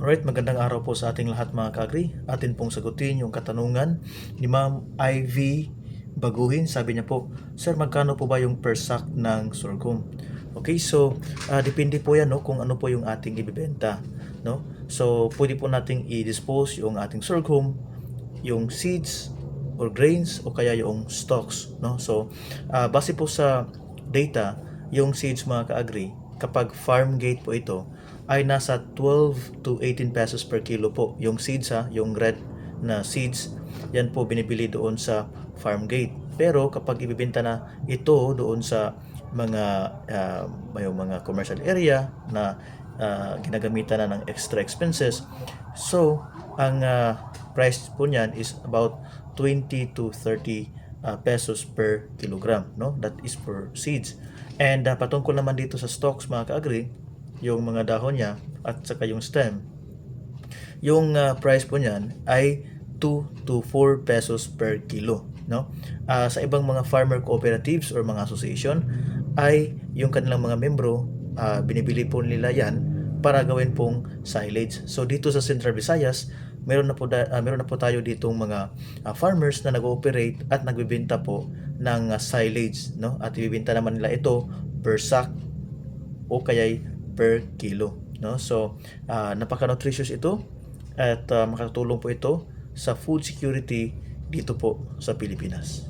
Alright, magandang araw po sa ating lahat mga kagri. Atin pong sagutin yung katanungan ni Ma'am Ivy Baguhin. Sabi niya po, Sir, magkano po ba yung per sack ng sorghum? Okay, so ah, depende po yan no, kung ano po yung ating ibibenta. No? So, pwede po nating i-dispose yung ating sorghum, yung seeds or grains o kaya yung stalks. No? So, ah, base po sa data, yung seeds mga ka-agri, kapag farm gate po ito, ay nasa 12 to 18 pesos per kilo po. Yung seeds ha, yung red na seeds, yan po binibili doon sa farm gate. Pero kapag ibibenta na ito doon sa mga ah, may mga commercial area na ah, ginagamitan na ng extra expenses, so ang ah, price po niyan is about 20 to 30 ah, pesos per kilogram, no? That is for seeds. And uh, patungkol naman dito sa stocks mga ka-agri, yung mga dahon niya at saka yung stem, yung uh, price po niyan ay 2 to 4 pesos per kilo, no? Ah, sa ibang mga farmer cooperatives or mga association ay yung kanilang mga membro ah, binibili po nila yan para gawin pong silage. So dito sa Central Visayas, meron na po da- ah, meron na po tayo ditong mga ah, farmers na nag-ooperate at nagbebenta po ng ah, silage, no? At ibibenta naman nila ito per sack o kaya per kilo, no? So, ah, napaka-nutritious ito at ah, makakatulong po ito sa food security dito po sa Pilipinas.